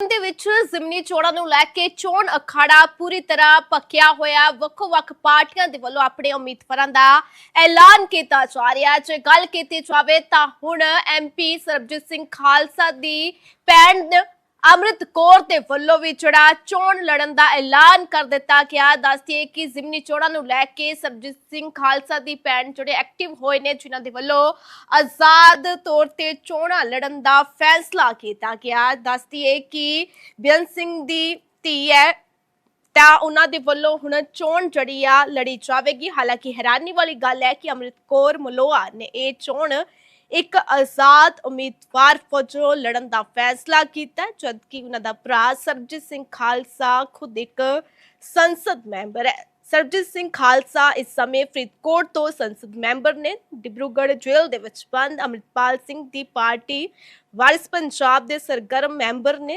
ਦੇ ਵਿੱਚ ਜ਼ਿਮਨੀ ਚੋਣਾਂ ਨੂੰ ਲੈ ਕੇ ਚੋਣ ਅਖਾੜਾ ਪੂਰੀ ਤਰ੍ਹਾਂ ਪੱਕਿਆ ਹੋਇਆ। ਵੱਖ-ਵੱਖ ਪਾਰਟੀਆਂ ਦੇ ਵੱਲੋਂ ਆਪਣੇ ਉਮੀਦਵਾਰਾਂ ਦਾ ਐਲਾਨ ਕੀਤਾ ਜਾ ਰਿਹਾ। ਜੇ ਗੱਲ ਕੀਤੀ ਜਾਵੇ ਤਾਂ ਹੁਣ ਐਮਪੀ ਸਰਬਜੀਤ ਸਿੰਘ ਖਾਲਸਾ ਦੀ ਭੈਣ ਅੰਮ੍ਰਿਤ ਕੌਰ ਦੇ ਵੱਲੋਂ ਵੀ ਜਿਹੜਾ ਚੋਣ ਲੜਨ ਦਾ ਐਲਾਨ ਕਰ ਦਿੱਤਾ ਗਿਆ। ਦੱਸਦੀਏ ਕਿ ਜ਼ਿਮਨੀ ਚੋਣਾਂ ਨੂੰ ਲੈ ਕੇ ਸਰਬਜੀਤ ਸਿੰਘ ਖਾਲਸਾ ਦੀ ਭੈਣ ਜਿਹੜੇ ਐਕਟਿਵ ਹੋਏ ਨੇ, ਜਿਨ੍ਹਾਂ ਦੇ ਵੱਲੋਂ ਆਜ਼ਾਦ ਤੌਰ ਤੇ ਚੋਣਾਂ ਲੜਨ ਦਾ ਫੈਸਲਾ ਕੀਤਾ ਗਿਆ। ਦੱਸਦੀਏ ਕਿ ਬੇਅੰਤ ਸਿੰਘ ਦੀ ਧੀ ਹੈ ਤਾਂ ਉਹਨਾਂ ਦੇ ਵੱਲੋਂ ਹੁਣ ਚੋਣ ਜਿਹੜੀ ਆ ਲੜੀ ਜਾਵੇਗੀ। ਹਾਲਾਂਕਿ ਹੈਰਾਨੀ ਵਾਲੀ ਗੱਲ ਹੈ ਕਿ ਅੰਮ੍ਰਿਤ ਕੌਰ ਮਲੋਆ ਨੇ ਇਹ ਚੋਣ ਇੱਕ ਆਜ਼ਾਦ ਉਮੀਦਵਾਰ ਵਜੋਂ ਲੜਨ ਦਾ ਫੈਸਲਾ ਕੀਤਾ ਜਦਕਿ ਉਹਨਾਂ ਦਾ ਭਰਾ ਸਰਬਜੀਤ ਸਿੰਘ ਖਾਲਸਾ ਖੁਦ ਇੱਕ ਸੰਸਦ ਮੈਂਬਰ ਹੈ। ਸਰਬਜੀਤ ਸਿੰਘ ਖਾਲਸਾ ਇਸ ਸਮੇਂ ਫਰੀਦਕੋਟ ਤੋਂ ਸੰਸਦ ਮੈਂਬਰ ਨੇ ਡਿਬਰੂਗੜ੍ਹ ਜੇਲ੍ਹ ਦੇ ਵਿੱਚ ਬੰਦ, ਅੰਮ੍ਰਿਤਪਾਲ ਸਿੰਘ ਦੀ ਪਾਰਟੀ ਵਾਰਿਸ ਪੰਜਾਬ ਦੇ ਸਰਗਰਮ ਮੈਂਬਰ ਨੇ